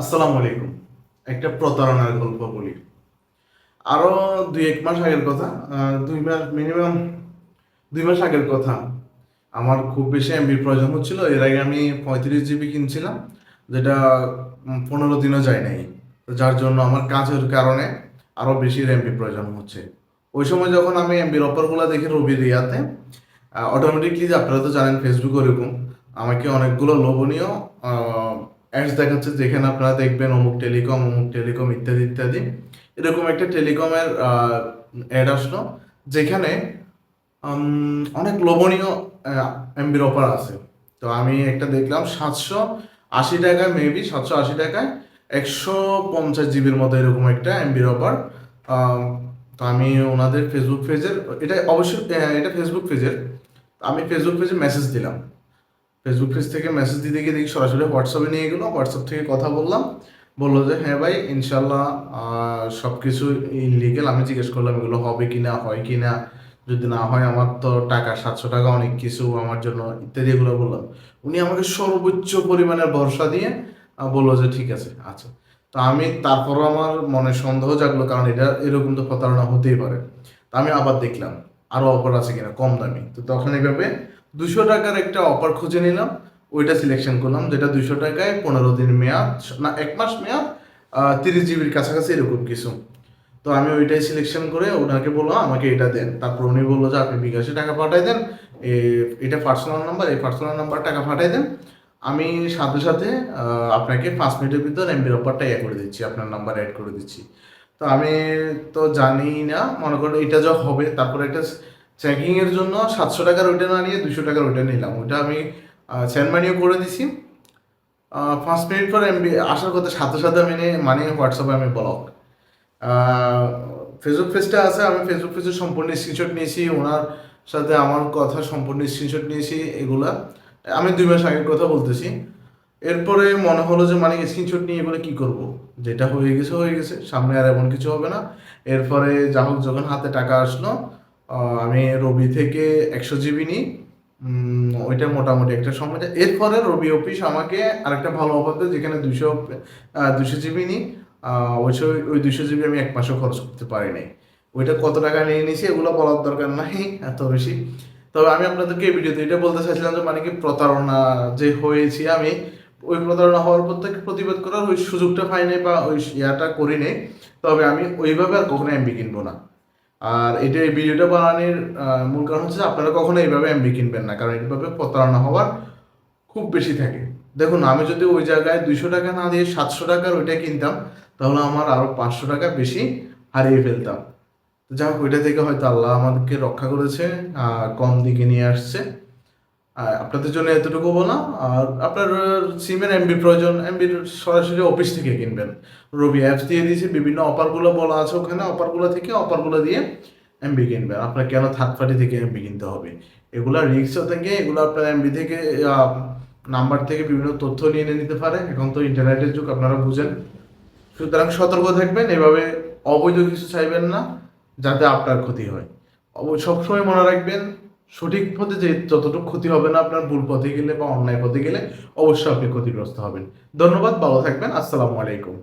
আসসালামু আলাইকুম। একটা প্রতারণার গল্প বলি। আরও দুই এক মাস আগের কথা দুই মাস মিনিমাম দুই মাস আগের কথা। আমার খুব বেশি এমবির প্রয়োজন হচ্ছিল, এর আগে আমি পঁয়ত্রিশ জিবি কিনছিলাম, যেটা পনেরো দিনও যায় নাই। যার জন্য আমার কাজের কারণে আরও বেশি এমবি প্রয়োজন হচ্ছে। ওই সময় যখন আমি এমবির অফারগুলো দেখি রবি রিয়াতে অটোমেটিকলি আপনারা তো জানেন ফেসবুক ওরকম আমাকে অনেকগুলো লোভনীয় অ্যাডস দেখাচ্ছে যেখানে আপনারা দেখবেন অমুক টেলিকম অমুক টেলিকম ইত্যাদি ইত্যাদি। এরকম একটা টেলিকমের অ্যাড আসলো, যেখানে অনেক লোভনীয় এমবির অফার আছে। তো আমি একটা দেখলাম, সাতশো আশি টাকায় মেবি সাতশো আশি টাকায়, একশো পঞ্চাশ জিবির মতো এরকম একটা এমবির অফার তো আমি ওনাদের ফেসবুক পেজের এটা অবশ্যই এটা ফেসবুক পেজের আমি ফেসবুক পেজে মেসেজ দিলাম। ফেসবুক পেজ থেকে মেসেজ দিতে গিয়ে দেখি সরাসরি হোয়াটসঅ্যাপে নিয়ে গেলো। হোয়াটসঅ্যাপ থেকে কথা বললাম। বলল যে হ্যাঁ ভাই ইনশাল্লাহ সব কিছু ইনলিগেল আমি জিজ্ঞেস করলাম, এগুলো হবে কি না হয় কি না যদি না হয়, আমার তো টাকা, সাতশো টাকা অনেক কিছু আমার জন্য, ইত্যাদি এগুলো বললাম। উনি আমাকে সর্বোচ্চ পরিমাণের ভরসা দিয়ে বলল যে, ঠিক আছে আচ্ছা। তো আমি তারপরও আমার মনে সন্দেহ জাগলো, কারণ এটা এরকম তো প্রতারণা হতেই পারে। তা আমি আবার দেখলাম আরও অফার আছে কিনা, কম দামি। তো তখন এইভাবে দুশো টাকার একটা অফার খুঁজে নিলাম, ওইটা সিলেকশন করলাম, যেটা দুশো টাকায় পনেরো দিন মেয়াদ, না, এক মাস মেয়াদ তিরিশ জিবির কাছাকাছি এরকম কিছু। তো আমি ওইটাই সিলেকশন করে ওনাকে বললাম, আমাকে এটা দেন। তারপর উনি বলল যে, আপনি বিকাশে টাকা পাঠাই দেন এটা পার্সোনাল নাম্বার এই পার্সোনাল নাম্বার টাকা পাঠাই দেন। আমি সাথে সাথে আপনাকে পাঁচ মিনিটের ভিতর এমবির অফারটা ইয়ে করে দিচ্ছি, আপনার নাম্বার অ্যাড করে দিচ্ছি। তো আমি তো জানি না, মনে করো এটা যা হবে, তারপরে একটা চেকিং এর জন্য সাতশো টাকার ওইটা না নিয়ে দুশো টাকার ওইটা নিলাম। ওইটা আমি সেন্ড মানিও করে দিছি। পাঁচ মিনিট পর এমবি আসার কথা, সাথে সাথে আমি মানে হোয়াটসঅ্যাপে আমি ব্লক ফেসবুক পেজটা আছে, আমি ফেসবুক পেজের সম্পূর্ণ স্ক্রিনশট নিয়েছি, ওনার সাথে আমার কথা সম্পূর্ণ স্ক্রিনশট নিয়েছি, এগুলা। আমি দুই মাস আগের কথা বলতেছি। এরপরে মনে হলো যে মানে স্ক্রিনশট নিয়ে এগুলো কী করব? যেটা হয়ে গেছে হয়ে গেছে, সামনে আর এমন কিছু হবে না। এরপরে যা হোক, যখন হাতে টাকা আসলো আমি রবি থেকে একশো জিবি নিই। ওইটা মোটামুটি একটা সময় এরপরে রবি অফিস আমাকে আরেকটা ভালো অফার দেয় যেখানে দুশো দুশো জিবি নিই। আহ, ওই দুশো জিবি আমি এক মাসও খরচ করতে পারি নাই। ওইটা কত টাকা নিয়ে নিয়েছি এগুলো বলার দরকার নাই এত বেশি। তবে আমি আপনাদেরকে এই ভিডিওতে এটা বলতে চাইছিলাম যে মানে কি প্রতারণা যে হয়েছি আমি ওই প্রতারণা হওয়ার পর থেকে প্রতিবাদ করার ওই সুযোগটা পাই নাই বা ওই ইয়াটা করি তবে আমি ওইভাবে আর কখনো এমবি কিনবো না। আর এটা এই ভিডিওটা বানানোর মূল কারণ হচ্ছে আপনারা কখনো এইভাবে এমবি কিনবেন না, কারণ এইভাবে প্রতারণা হওয়ার খুব বেশি থাকে। দেখুন, আমি যদি ওই জায়গায় দুইশো টাকা না দিয়ে সাতশো টাকার ওইটা কিনতাম, তাহলে আমার আরও পাঁচশো টাকা বেশি হারিয়ে ফেলতাম। যাই হোক, ওইটা থেকে হয়তো আল্লাহ আমাদেরকে রক্ষা করেছে কম দিকে নিয়ে আসছে। আপনাদের জন্য এতটুকু বললাম। আর আপনার সিমের এমবি প্রয়োজন এমবির সরাসরি অফিস থেকে কিনবেন। রবি অ্যাপস দিয়ে দিয়েছে, বিভিন্ন অফারগুলো বলা আছে ওখানে। অফারগুলো থেকে অফারগুলো দিয়ে এমবি কিনবেন। আপনার কেন থার্ড পার্টি থেকে এমবি কিনতে হবে? এগুলো রিক্সও থেকে, এগুলো আপনার এমবি থেকে নাম্বার থেকে বিভিন্ন তথ্য নিয়ে নিতে পারে। এখন তো ইন্টারনেটের যুগ, আপনারা বুঝেন। সুতরাং সতর্ক থাকবেন, এভাবে অবৈধ কিছু চাইবেন না, যাতে আপনার ক্ষতি হয়। সবসময় মনে রাখবেন সঠিক পথে যে যতটুকু ক্ষতি হবে না আপনার ভুল পথে গেলে বা অন্যায় পথে গেলে অবশ্যই আপনি ক্ষতিগ্রস্ত হবেন। ধন্যবাদ, ভালো থাকবেন, আসসালামু আলাইকুম।